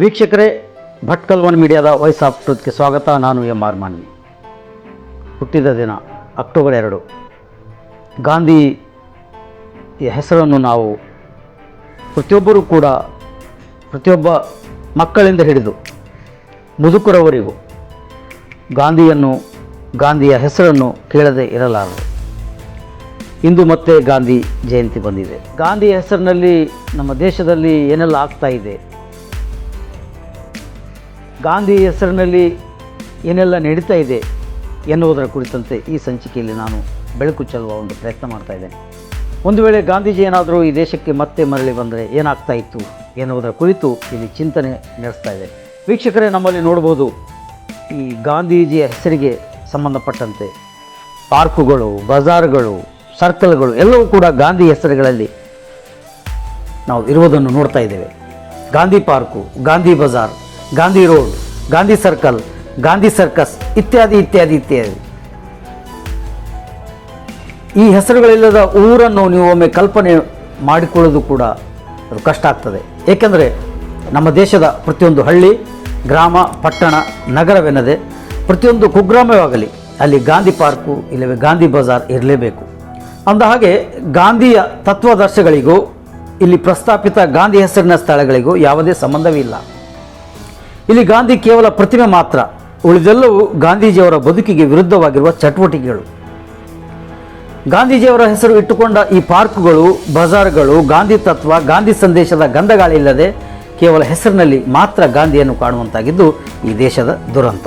ವೀಕ್ಷಕರೇ, ಭಟ್ಕಲ್ ಒನ್ ಮೀಡಿಯಾದ voice of ಟ್ರೂತ್ಗೆ ಸ್ವಾಗತ. ನಾನು ಎಂ ಆರ್ ಮಾನ್ವಿ. ಹುಟ್ಟಿದ ದಿನ ಅಕ್ಟೋಬರ್ ಎರಡು. ಗಾಂಧಿ ಹೆಸರನ್ನು ನಾವು ಪ್ರತಿಯೊಬ್ಬರೂ ಕೂಡ ಪ್ರತಿಯೊಬ್ಬ ಮಕ್ಕಳಿಂದ ಹಿಡಿದು ಮುದುಕರವರೆಗೂ ಗಾಂಧಿಯನ್ನು, ಗಾಂಧಿಯ ಹೆಸರನ್ನು ಕೇಳದೆ ಇರಲಾರದು. ಇಂದು ಮತ್ತೆ ಗಾಂಧಿ ಜಯಂತಿ ಬಂದಿದೆ. ಗಾಂಧಿಯ ಹೆಸರಿನಲ್ಲಿ ನಮ್ಮ ದೇಶದಲ್ಲಿ ಏನೆಲ್ಲ ಆಗ್ತಾ ಇದೆ? ಗಾಂಧಿ ಹೆಸರಿನಲ್ಲಿ ಏನೆಲ್ಲ ನಡೀತಾ ಇದೆ ಎನ್ನುವುದರ ಕುರಿತಂತೆ ಈ ಸಂಚಿಕೆಯಲ್ಲಿ ನಾನು ಬೆಳಕು ಚೆಲ್ಲುವ ಒಂದು ಪ್ರಯತ್ನ ಮಾಡ್ತಾ ಇದ್ದೇನೆ. ಒಂದು ವೇಳೆ ಗಾಂಧೀಜಿ ಏನಾದರೂ ಈ ದೇಶಕ್ಕೆ ಮತ್ತೆ ಮರಳಿ ಬಂದರೆ ಏನಾಗ್ತಾ ಇತ್ತು ಎನ್ನುವುದರ ಕುರಿತು ಇಲ್ಲಿ ಚಿಂತನೆ ನಡೆಸ್ತಾ ಇದೆ. ವೀಕ್ಷಕರೇ, ನಮ್ಮಲ್ಲಿ ನೋಡ್ಬೋದು ಈ ಗಾಂಧೀಜಿಯ ಹೆಸರಿಗೆ ಸಂಬಂಧಪಟ್ಟಂತೆ ಪಾರ್ಕುಗಳು, ಬಜಾರ್ಗಳು, ಸರ್ಕಲ್ಗಳು ಎಲ್ಲವೂ ಕೂಡ ಗಾಂಧಿ ಹೆಸರುಗಳಲ್ಲಿ ನಾವು ಇರುವುದನ್ನು ನೋಡ್ತಾ ಇದ್ದೇವೆ. Gandhi park, Gandhi Bazaar Gandhi road, Gandhi circle, Gandhi circus ಇತ್ಯಾದಿ ಇತ್ಯಾದಿ ಇತ್ಯಾದಿ. ಈ ಹೆಸರುಗಳಿಲ್ಲದ ಊರನ್ನು ನೀವು ಒಮ್ಮೆ ಕಲ್ಪನೆ ಮಾಡಿಕೊಳ್ಳೋದು ಕೂಡ ಅದು ಕಷ್ಟ ಆಗ್ತದೆ. ಏಕೆಂದರೆ ನಮ್ಮ ದೇಶದ ಪ್ರತಿಯೊಂದು ಹಳ್ಳಿ, ಗ್ರಾಮ, ಪಟ್ಟಣ, ನಗರವೆನ್ನದೆ ಪ್ರತಿಯೊಂದು ಕುಗ್ರಾಮವಾಗಲಿ ಅಲ್ಲಿ ಗಾಂಧಿ ಪಾರ್ಕು ಇಲ್ಲವೇ ಗಾಂಧಿ ಬಜಾರ್ ಇರಲೇಬೇಕು. ಅಂದ ಹಾಗೆ ಗಾಂಧಿಯ ತತ್ವಾದರ್ಶಗಳಿಗೂ, ಇಲ್ಲಿ ಪ್ರಸ್ತಾಪಿತ ಗಾಂಧಿ ಹೆಸರಿನ ಸ್ಥಳಗಳಿಗೂ ಯಾವುದೇ ಸಂಬಂಧವಿಲ್ಲ. ಇಲ್ಲಿ ಗಾಂಧಿ ಕೇವಲ ಪ್ರತಿಮೆ ಮಾತ್ರ, ಉಳಿದೆಲ್ಲವೂ ಗಾಂಧೀಜಿಯವರ ಬದುಕಿಗೆ ವಿರುದ್ಧವಾಗಿರುವ ಚಟುವಟಿಕೆಗಳು. ಗಾಂಧೀಜಿಯವರ ಹೆಸರು ಇಟ್ಟುಕೊಂಡ ಈ ಪಾರ್ಕ್ಗಳು, ಬಜಾರ್ಗಳು, ಗಾಂಧಿ ತತ್ವ, ಗಾಂಧಿ ಸಂದೇಶದ ಗಂಧಗಾಳಿ ಇಲ್ಲದೆ ಕೇವಲ ಹೆಸರಿನಲ್ಲಿ ಮಾತ್ರ ಗಾಂಧಿಯನ್ನು ಕಾಣುವಂತಾಗಿದ್ದು ಈ ದೇಶದ ದುರಂತ.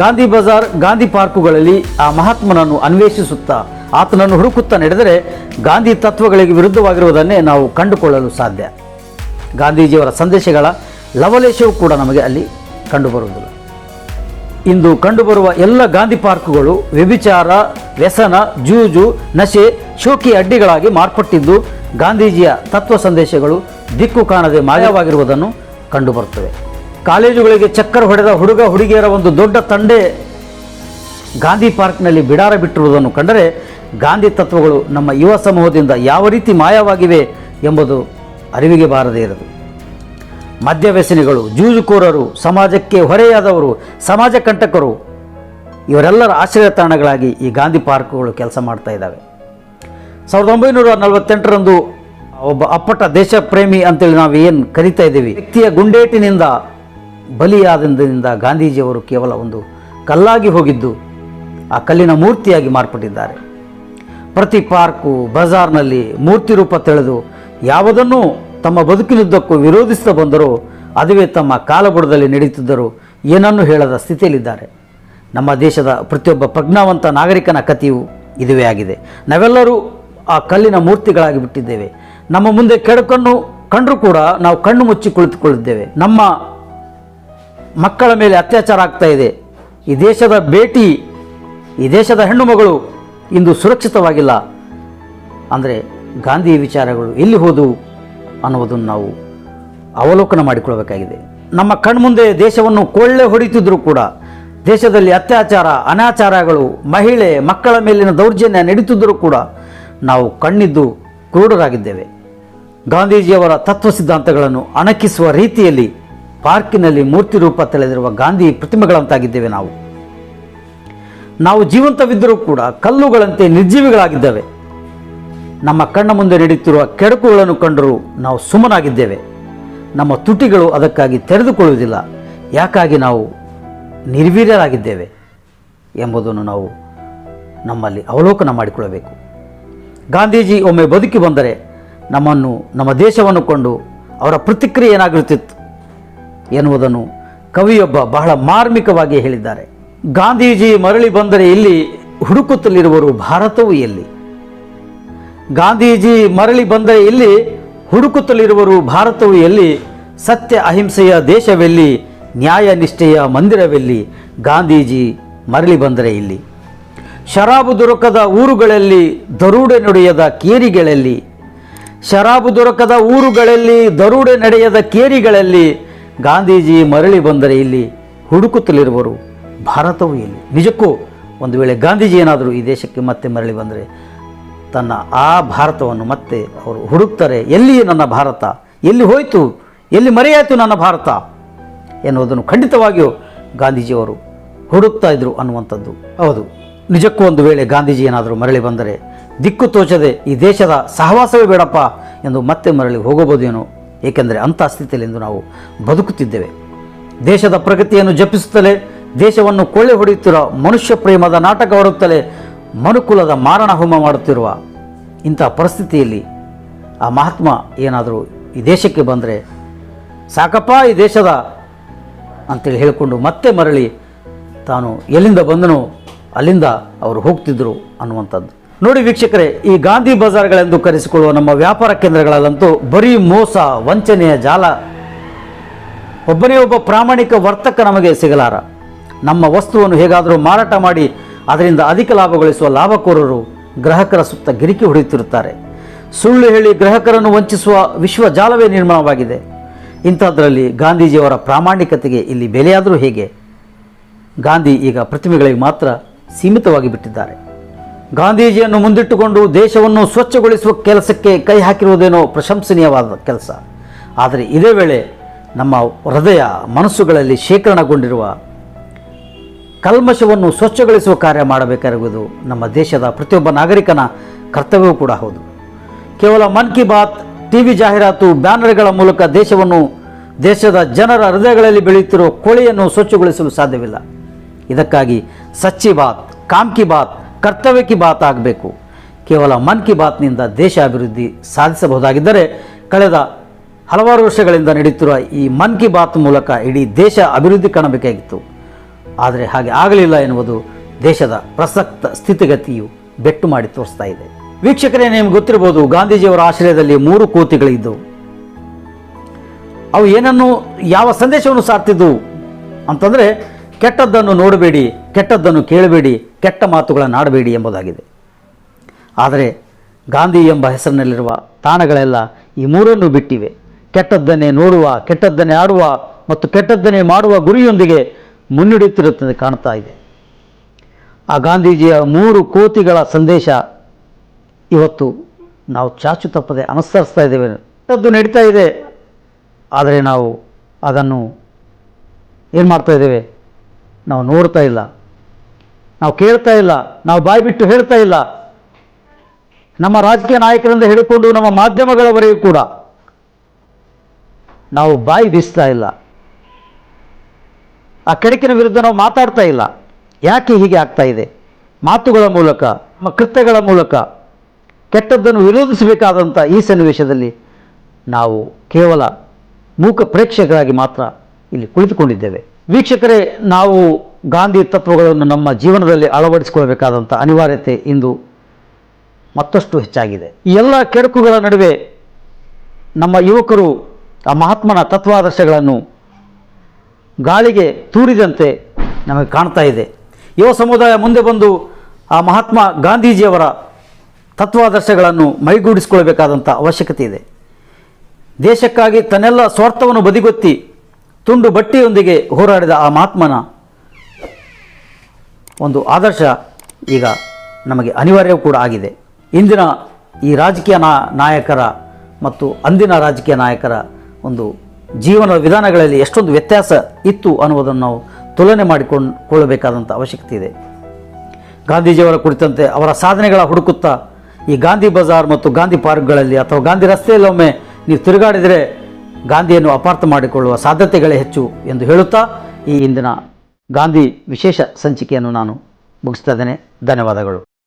ಗಾಂಧಿ ಬಜಾರ್, ಗಾಂಧಿ ಪಾರ್ಕುಗಳಲ್ಲಿ ಆ ಮಹಾತ್ಮನನ್ನು ಅನ್ವೇಷಿಸುತ್ತಾ ಆತನನ್ನು ಹುಡುಕುತ್ತಾ ನಡೆದರೆ ಗಾಂಧಿ ತತ್ವಗಳಿಗೆ ವಿರುದ್ಧವಾಗಿರುವುದನ್ನೇ ನಾವು ಕಂಡುಕೊಳ್ಳಲು ಸಾಧ್ಯ. ಗಾಂಧೀಜಿಯವರ ಸಂದೇಶಗಳ ಲವಲೇಶವೂ ಕೂಡ ನಮಗೆ ಅಲ್ಲಿ ಕಂಡುಬರುವುದಿಲ್ಲ. ಇಂದು ಕಂಡುಬರುವ ಎಲ್ಲ ಗಾಂಧಿ ಪಾರ್ಕ್ಗಳು ವ್ಯಭಿಚಾರ, ವ್ಯಸನ, ಜೂಜು, ನಶೆ, ಶೋಕಿ ಅಡ್ಡಿಗಳಾಗಿ ಮಾರ್ಪಟ್ಟಿದ್ದು ಗಾಂಧೀಜಿಯ ತತ್ವ ಸಂದೇಶಗಳು ದಿಕ್ಕು ಕಾಣದೆ ಮಾಯವಾಗಿರುವುದನ್ನು ಕಂಡುಬರುತ್ತವೆ. ಕಾಲೇಜುಗಳಿಗೆ ಚಕ್ಕರ್ ಹೊಡೆದ ಹುಡುಗ ಹುಡುಗಿಯರ ಒಂದು ದೊಡ್ಡ ತಂಡೆ ಗಾಂಧಿ ಪಾರ್ಕ್ನಲ್ಲಿ ಬಿಡಾರ ಬಿಟ್ಟಿರುವುದನ್ನು ಕಂಡರೆ ಗಾಂಧಿ ತತ್ವಗಳು ನಮ್ಮ ಯುವ ಸಮೂಹದಿಂದ ಯಾವ ರೀತಿ ಮಾಯವಾಗಿವೆ ಎಂಬುದು ಅರಿವಿಗೆ ಬಾರದೇ ಇರದು. ಮದ್ಯವ್ಯಸನಿಗಳು, ಜೂಜುಕೋರರು, ಸಮಾಜಕ್ಕೆ ಹೊರೆಯಾದವರು, ಸಮಾಜ ಕಂಟಕರು, ಇವರೆಲ್ಲರ ಆಶ್ರಯ ತಾಣಗಳಾಗಿ ಈ ಗಾಂಧಿ ಪಾರ್ಕ್ಗಳು ಕೆಲಸ ಮಾಡ್ತಾ ಇದ್ದಾವೆ. ಸಾವಿರದ ಒಂಬೈನೂರ ನಲವತ್ತೆಂಟರಂದು ಒಬ್ಬ ಅಪ್ಪಟ ದೇಶ ಪ್ರೇಮಿ ಅಂತೇಳಿ ನಾವು ಏನು ಕರಿತಾ ಇದ್ದೀವಿ. ವ್ಯಕ್ತಿಯ ಗುಂಡೇಟಿನಿಂದ ಬಲಿಯಾದಿಂದ ಗಾಂಧೀಜಿಯವರು ಕೇವಲ ಒಂದು ಕಲ್ಲಾಗಿ ಹೋಗಿದ್ದು, ಆ ಕಲ್ಲಿನ ಮೂರ್ತಿಯಾಗಿ ಮಾರ್ಪಟ್ಟಿದ್ದಾರೆ. ಪ್ರತಿ ಪಾರ್ಕು, ಬಜಾರ್ನಲ್ಲಿ ಮೂರ್ತಿ ರೂಪ ತೆಳೆದು ಯಾವುದನ್ನೂ ತಮ್ಮ ಬದುಕಿನುದ್ದಕ್ಕೂ ವಿರೋಧಿಸುತ್ತಾ ಬಂದರೂ ಅದುವೇ ತಮ್ಮ ಕಾಲಬುಡದಲ್ಲಿ ನಡೆಯುತ್ತಿದ್ದರು ಏನನ್ನೂ ಹೇಳದ ಸ್ಥಿತಿಯಲ್ಲಿದ್ದಾರೆ. ನಮ್ಮ ದೇಶದ ಪ್ರತಿಯೊಬ್ಬ ಪ್ರಜ್ಞಾವಂತ ನಾಗರಿಕನ ಕಥೆಯು ಇದುವೇ ಆಗಿದೆ. ನಾವೆಲ್ಲರೂ ಆ ಕಲ್ಲಿನ ಮೂರ್ತಿಗಳಾಗಿ ಬಿಟ್ಟಿದ್ದೇವೆ. ನಮ್ಮ ಮುಂದೆ ಕೆಡಕನ್ನು ಕಂಡರೂ ಕೂಡ ನಾವು ಕಣ್ಣು ಮುಚ್ಚಿ ಕುಳಿತುಕೊಳ್ಳಿದ್ದೇವೆ ನಮ್ಮ ಮಕ್ಕಳ ಮೇಲೆ ಅತ್ಯಾಚಾರ ಆಗ್ತಾ ಇದೆ. ಈ ದೇಶದ ಭೇಟಿ ಈ ದೇಶದ ಹೆಣ್ಣು ಮಗಳು ಇಂದು ಸುರಕ್ಷಿತವಾಗಿಲ್ಲ. ಅಂದರೆ ಗಾಂಧಿ ವಿಚಾರಗಳು ಎಲ್ಲಿ ಹೋದವು? ಅನ್ನುವುದನ್ನು ನಾವು ಅವಲೋಕನ ಮಾಡಿಕೊಳ್ಳಬೇಕಾಗಿದೆ. ನಮ್ಮ ಕಣ್ಮುಂದೆ ದೇಶವನ್ನು ಕೊಳ್ಳೆ ಹೊಡಿತಿದ್ರೂ ಕೂಡ ದೇಶದಲ್ಲಿ ಅತ್ಯಾಚಾರ, ಅನಾಚಾರಗಳು, ಮಹಿಳೆ, ಮಕ್ಕಳ ಮೇಲಿನ ದೌರ್ಜನ್ಯ ನಡೀತಿದ್ದರೂ ಕೂಡ ನಾವು ಕಣ್ಣಿದ್ದು ಕ್ರೂಢರಾಗಿದ್ದೇವೆ ಗಾಂಧೀಜಿಯವರ ತತ್ವ ಸಿದ್ಧಾಂತಗಳನ್ನು ಅಣಕಿಸುವ ರೀತಿಯಲ್ಲಿ ಪಾರ್ಕಿನಲ್ಲಿ ಮೂರ್ತಿ ರೂಪ ತೆಳೆದಿರುವ ಗಾಂಧಿ ಪ್ರತಿಮೆಗಳಂತಾಗಿದ್ದೇವೆ ನಾವು. ನಾವು ಜೀವಂತವಿದ್ದರೂ ಕೂಡ ಕಲ್ಲುಗಳಂತೆ ನಿರ್ಜೀವಿಗಳಾಗಿದ್ದೇವೆ. ನಮ್ಮ ಕಣ್ಣ ಮುಂದೆ ನಡೆಯುತ್ತಿರುವ ಕೆಡಕುಗಳನ್ನು ಕಂಡರೂ ನಾವು ಸುಮ್ಮನಾಗಿದ್ದೇವೆ. ನಮ್ಮ ತುಟಿಗಳು ಅದಕ್ಕಾಗಿ ತೆರೆದುಕೊಳ್ಳುವುದಿಲ್ಲ. ಯಾಕಾಗಿ ನಾವು ನಿರ್ವೀರ್ಯರಾಗಿದ್ದೇವೆ ಎಂಬುದನ್ನು ನಾವು ನಮ್ಮಲ್ಲಿ ಅವಲೋಕನ ಮಾಡಿಕೊಳ್ಳಬೇಕು. ಗಾಂಧೀಜಿ ಒಮ್ಮೆ ಬದುಕಿ ಬಂದರೆ ನಮ್ಮನ್ನು, ನಮ್ಮ ದೇಶವನ್ನು ಕೊಂಡು ಅವರ ಪ್ರತಿಕ್ರಿಯೆ ಏನಾಗಿರುತ್ತಿತ್ತು ಎನ್ನುವುದನ್ನು ಕವಿಯೊಬ್ಬ ಬಹಳ ಮಾರ್ಮಿಕವಾಗಿ ಹೇಳಿದ್ದಾರೆ. ಗಾಂಧೀಜಿ ಮರಳಿ ಬಂದರೆ ಇಲ್ಲಿ ಹುಡುಕುತ್ತಲಿರುವರು ಭಾರತವು ಎಲ್ಲಿ? ಗಾಂಧೀಜಿ ಮರಳಿ ಬಂದರೆ ಇಲ್ಲಿ ಹುಡುಕುತ್ತಲಿರುವರು ಭಾರತವು ಎಲ್ಲಿ? ಸತ್ಯ ಅಹಿಂಸೆಯ ದೇಶವೆಲ್ಲಿ? ನ್ಯಾಯ ನಿಷ್ಠೆಯ ಮಂದಿರವೆಲ್ಲಿ? ಗಾಂಧೀಜಿ ಮರಳಿ ಬಂದರೆ ಇಲ್ಲಿ. ಶರಾಬು ದೊರಕದ ಊರುಗಳಲ್ಲಿ ದರುಡೆ ನಡೆಯದ ಕೇರಿಗಳಲ್ಲಿ. ಶರಾಬು ದೊರಕದ ಊರುಗಳಲ್ಲಿ ದರುಡೆ ನಡೆಯದ ಕೇರಿಗಳಲ್ಲಿ ಗಾಂಧೀಜಿ ಮರಳಿ ಬಂದರೆ ಇಲ್ಲಿ ಹುಡುಕುತ್ತಲಿರುವರು ಭಾರತವು ಇಲ್ಲಿ ನಿಜಕ್ಕೂ ಒಂದು ವೇಳೆ ಗಾಂಧೀಜಿ ಏನಾದರೂ ಈ ದೇಶಕ್ಕೆ ಮತ್ತೆ ಮರಳಿ ಬಂದರೆ ತನ್ನ ಆ ಭಾರತವನ್ನು ಮತ್ತೆ ಅವರು ಹುಡುಕ್ತಾರೆ, ಎಲ್ಲಿ ನನ್ನ ಭಾರತ? ಎಲ್ಲಿ ಹೋಯಿತು? ಎಲ್ಲಿ ಮರೆಯಾಯಿತು ನನ್ನ ಭಾರತ? ಎನ್ನುವುದನ್ನು ಖಂಡಿತವಾಗಿಯೂ ಗಾಂಧೀಜಿಯವರು ಹುಡುಕ್ತಾ ಇದ್ರು ಅನ್ನುವಂಥದ್ದು. ಹೌದು. ನಿಜಕ್ಕೂ ಒಂದು ವೇಳೆ ಗಾಂಧೀಜಿ ಏನಾದರೂ ಮರಳಿ ಬಂದರೆ ದಿಕ್ಕು ತೋಚದೆ ಈ ದೇಶದ ಸಹವಾಸವೇ ಬೇಡಪ್ಪ ಎಂದು ಮತ್ತೆ ಮರಳಿ ಹೋಗಬಹುದೇನೋ? ಏಕೆಂದರೆ ಅಂಥ ಸ್ಥಿತಿಯಲ್ಲಿಂದು ನಾವು ಬದುಕುತ್ತಿದ್ದೇವೆ. ದೇಶದ ಪ್ರಗತಿಯನ್ನು ಜಪಿಸುತ್ತಲೇ ದೇಶವನ್ನು ಕೊಳ್ಳೆ ಹೊಡೆಯುತ್ತಿರುವ ಮನುಷ್ಯ ಪ್ರೇಮದ ನಾಟಕ ಹೊಡುತ್ತಲೇ ಮನುಕುಲದ ಮಾರಣ ಹೋಮ ಮಾಡುತ್ತಿರುವ ಇಂಥ ಪರಿಸ್ಥಿತಿಯಲ್ಲಿ ಆ ಮಹಾತ್ಮ ಏನಾದರೂ ಈ ದೇಶಕ್ಕೆ ಬಂದರೆ ಸಾಕಪ್ಪ ಈ ದೇಶದ ಅಂತೇಳಿ ಹೇಳಿಕೊಂಡು ಮತ್ತೆ ಮರಳಿ ತಾನು ಎಲ್ಲಿಂದ ಬಂದನೋ ಅಲ್ಲಿಂದ ಅವರು ಹೋಗ್ತಿದ್ದರು ಅನ್ನುವಂಥದ್ದು. ನೋಡಿ ವೀಕ್ಷಕರೇ, ಈ ಗಾಂಧಿ ಬಜಾರ್ಗಳೆಂದು ಕರೆಸಿಕೊಳ್ಳುವ ನಮ್ಮ ವ್ಯಾಪಾರ ಕೇಂದ್ರಗಳಲ್ಲಂತೂ ಬರೀ ಮೋಸ, ವಂಚನೆಯ ಜಾಲ ಒಬ್ಬನೇ ಒಬ್ಬ ಪ್ರಾಮಾಣಿಕ ವರ್ತಕ ನಮಗೆ ಸಿಗಲಾರ. ನಮ್ಮ ವಸ್ತುವನ್ನು ಹೇಗಾದರೂ ಮಾರಾಟ ಮಾಡಿ ಅದರಿಂದ ಅಧಿಕ ಲಾಭ ಗಳಿಸುವ ಲಾಭಕೋರರು ಗ್ರಾಹಕರ ಸುತ್ತ ಗಿರಿಕಿ ಹೊಡೆಯುತ್ತಿರುತ್ತಾರೆ. ಸುಳ್ಳು ಹೇಳಿ ಗ್ರಾಹಕರನ್ನು ವಂಚಿಸುವ ವಿಶ್ವ ಜಾಲವೇ ನಿರ್ಮಾಣವಾಗಿದೆ. ಇಂಥದ್ರಲ್ಲಿ ಗಾಂಧೀಜಿಯವರ ಪ್ರಾಮಾಣಿಕತೆಗೆ ಇಲ್ಲಿ ಬೆಲೆಯಾದರೂ ಹೇಗೆ? ಗಾಂಧಿ ಈಗ ಪ್ರತಿಮೆಗಳಿಗೆ ಮಾತ್ರ ಸೀಮಿತವಾಗಿ ಬಿಟ್ಟಿದ್ದಾರೆ. ಗಾಂಧೀಜಿಯನ್ನು ಮುಂದಿಟ್ಟುಕೊಂಡು ದೇಶವನ್ನು ಸ್ವಚ್ಛಗೊಳಿಸುವ ಕೆಲಸಕ್ಕೆ ಕೈ ಹಾಕಿರುವುದೇನೋ ಪ್ರಶಂಸನೀಯವಾದ ಕೆಲಸ. ಆದರೆ ಇದೇ ವೇಳೆ ನಮ್ಮ ಹೃದಯ, ಮನಸ್ಸುಗಳಲ್ಲಿ ಶೇಖರಣಗೊಂಡಿರುವ ಕಲ್ಮಶವನ್ನು ಸ್ವಚ್ಛಗೊಳಿಸುವ ಕಾರ್ಯ ಮಾಡಬೇಕಾಗಿರುವುದು ನಮ್ಮ ದೇಶದ ಪ್ರತಿಯೊಬ್ಬ ನಾಗರಿಕನ ಕರ್ತವ್ಯವೂ ಕೂಡ ಹೌದು. ಕೇವಲ ಮನ್ ಕಿ ಬಾತ್ ಟಿ ವಿ ಜಾಹೀರಾತು, ಬ್ಯಾನರ್ಗಳ ಮೂಲಕ ದೇಶವನ್ನು, ದೇಶದ ಜನರ ಹೃದಯಗಳಲ್ಲಿ ಬೆಳೆಯುತ್ತಿರುವ ಕೋಳಿಯನ್ನು ಸ್ವಚ್ಛಗೊಳಿಸಲು ಸಾಧ್ಯವಿಲ್ಲ. ಇದಕ್ಕಾಗಿ ಸಚ್ಚಿ ಬಾತ್, ಕಾಮ್ ಕಿ ಬಾತ್, ಕರ್ತವ್ಯ ಕಿ ಬಾತ್ ಆಗಬೇಕು. ಕೇವಲ ಮನ್ ಕಿ ಬಾತ್ನಿಂದ ದೇಶ ಅಭಿವೃದ್ಧಿ ಸಾಧಿಸಬಹುದಾಗಿದ್ದರೆ ಕಳೆದ ಹಲವಾರು ವರ್ಷಗಳಿಂದ ನಡೆಯುತ್ತಿರುವ ಈ ಮನ್ ಕಿ ಬಾತ್ ಮೂಲಕ ಇಡೀ ದೇಶ ಅಭಿವೃದ್ಧಿ ಕಾಣಬೇಕಾಗಿತ್ತು. ಆದರೆ ಹಾಗೆ ಆಗಲಿಲ್ಲ ಎನ್ನುವುದು ದೇಶದ ಪ್ರಸಕ್ತ ಸ್ಥಿತಿಗತಿಯು ಬೆಟ್ಟು ಮಾಡಿ ತೋರಿಸ್ತಾ ಇದೆ. ವೀಕ್ಷಕರೇ, ನಿಮ್ಗೆ ಗೊತ್ತಿರಬಹುದು, ಗಾಂಧೀಜಿಯವರ ಆಶ್ರಯದಲ್ಲಿ ಮೂರು ಕೋತಿಗಳಿದ್ದವು ಅವು ಏನನ್ನು, ಯಾವ ಸಂದೇಶವನ್ನು ಸಾರ್ತಿದ್ದವು ಅಂತಂದರೆ, ಕೆಟ್ಟದ್ದನ್ನು ನೋಡಬೇಡಿ, ಕೆಟ್ಟದ್ದನ್ನು ಕೇಳಬೇಡಿ, ಕೆಟ್ಟ ಮಾತುಗಳನ್ನು ಆಡಬೇಡಿ ಎಂಬುದಾಗಿದೆ. ಆದರೆ ಗಾಂಧಿ ಎಂಬ ಹೆಸರಿನಲ್ಲಿರುವ ತಾಣಗಳೆಲ್ಲ ಈ ಮೂರನ್ನು ಬಿಟ್ಟಿವೆ. ಕೆಟ್ಟದ್ದನ್ನೇ ನೋಡುವ, ಕೆಟ್ಟದ್ದನ್ನೇ ಆಡುವ ಮತ್ತು ಕೆಟ್ಟದ್ದನ್ನೇ ಮಾಡುವ ಗುರಿಯೊಂದಿಗೆ ಮುನ್ನಡೆಯುತ್ತಿರುತ್ತದೆ ಕಾಣ್ತಾ ಇದೆ. ಆ ಗಾಂಧೀಜಿಯ ಮೂರು ಕೋತಿಗಳ ಸಂದೇಶ ಇವತ್ತು ನಾವು ಚಾಚು ತಪ್ಪದೆ ಅನುಸರಿಸ್ತಾ ಇದ್ದೇವೆ. ಅದು ನಡೀತಾ ಇದೆ. ಆದರೆ ನಾವು ಅದನ್ನು ಏನು ಮಾಡ್ತಾ ಇದ್ದೇವೆ? ನಾವು ನೋಡ್ತಾ ಇಲ್ಲ. ನಾವು ಕೇಳ್ತಾ ಇಲ್ಲ. ನಾವು ಬಾಯಿ ಬಿಟ್ಟು ಹೇಳ್ತಾ ಇಲ್ಲ. ನಮ್ಮ ರಾಜಕೀಯ ನಾಯಕರಿಂದ ಹಿಡ್ಕೊಂಡು ನಮ್ಮ ಮಾಧ್ಯಮಗಳವರೆಗೂ ಕೂಡ ನಾವು ಬಾಯಿ ಬೀಸ್ತಾ ಇಲ್ಲ. ಆ ಕೆಡಕಿನ ವಿರುದ್ಧ ನಾವು ಮಾತಾಡ್ತಾ ಇಲ್ಲ. ಯಾಕೆ ಹೀಗೆ ಆಗ್ತಾ ಇದೆ? ಮಾತುಗಳ ಮೂಲಕ, ನಮ್ಮ ಕೃತ್ಯಗಳ ಮೂಲಕ ಕೆಟ್ಟದ್ದನ್ನು ವಿರೋಧಿಸಬೇಕಾದಂಥ ಈ ಸನ್ನಿವೇಶದಲ್ಲಿ ನಾವು ಕೇವಲ ಮೂಕ ಪ್ರೇಕ್ಷಕರಾಗಿ ಮಾತ್ರ ಇಲ್ಲಿ ಕುಳಿತುಕೊಂಡಿದ್ದೇವೆ. ವೀಕ್ಷಕರೇ, ನಾವು ಗಾಂಧಿ ತತ್ವಗಳನ್ನು ನಮ್ಮ ಜೀವನದಲ್ಲಿ ಅಳವಡಿಸಿಕೊಳ್ಳಬೇಕಾದಂಥ ಅನಿವಾರ್ಯತೆ ಇಂದು ಮತ್ತಷ್ಟು ಹೆಚ್ಚಾಗಿದೆ. ಈ ಎಲ್ಲ ಕೆಡಕುಗಳ ನಡುವೆ ನಮ್ಮ ಯುವಕರು ಆ ಮಹಾತ್ಮನ ತತ್ವಾದರ್ಶಗಳನ್ನು ಗಾಳಿಗೆ ತೂರಿದಂತೆ ನಮಗೆ ಕಾಣ್ತಾ ಇದೆ. ಯುವ ಸಮುದಾಯ ಮುಂದೆ ಬಂದು ಆ ಮಹಾತ್ಮ ಗಾಂಧೀಜಿಯವರ ತತ್ವಾದರ್ಶಗಳನ್ನು ಮೈಗೂಡಿಸಿಕೊಳ್ಳಬೇಕಾದಂಥ ಅವಶ್ಯಕತೆ ಇದೆ. ದೇಶಕ್ಕಾಗಿ ತನ್ನೆಲ್ಲ ಸ್ವಾರ್ಥವನ್ನು ಬದಿಗೊತ್ತಿ ತುಂಡು ಬಟ್ಟೆಯೊಂದಿಗೆ ಹೋರಾಡಿದ ಆ ಮಹಾತ್ಮನ ಒಂದು ಆದರ್ಶ ಈಗ ನಮಗೆ ಅನಿವಾರ್ಯವೂ ಕೂಡ ಆಗಿದೆ. ಇಂದಿನ ಈ ರಾಜಕೀಯ ನಾಯಕರ ಮತ್ತು ಅಂದಿನ ರಾಜಕೀಯ ನಾಯಕರ ಒಂದು ಜೀವನ ವಿಧಾನಗಳಲ್ಲಿ ಎಷ್ಟೊಂದು ವ್ಯತ್ಯಾಸ ಇತ್ತು ಅನ್ನುವುದನ್ನು ನಾವು ತುಲನೆ ಮಾಡಿಕೊಂಡು ಕೊಳ್ಳಬೇಕಾದಂಥ ಅವಶ್ಯಕತೆ ಇದೆ. ಗಾಂಧೀಜಿಯವರ ಕುರಿತಂತೆ ಅವರ ಸಾಧನೆಗಳ ಹುಡುಕುತ್ತಾ ಈ ಗಾಂಧಿ ಬಜಾರ್ ಮತ್ತು ಗಾಂಧಿ ಪಾರ್ಕ್ಗಳಲ್ಲಿ ಅಥವಾ ಗಾಂಧಿ ರಸ್ತೆಯಲ್ಲಿ ಒಮ್ಮೆ ನೀವು ತಿರುಗಾಡಿದರೆ ಗಾಂಧಿಯನ್ನು ಅಪಾರ್ಥ ಮಾಡಿಕೊಳ್ಳುವ ಸಾಧ್ಯತೆಗಳೇ ಹೆಚ್ಚು ಎಂದು ಹೇಳುತ್ತಾ ಈ ಇಂದಿನ ಗಾಂಧಿ ವಿಶೇಷ ಸಂಚಿಕೆಯನ್ನು ನಾನು ಮುಗಿಸ್ತಾ ಇದ್ದೇನೆ. ಧನ್ಯವಾದಗಳು.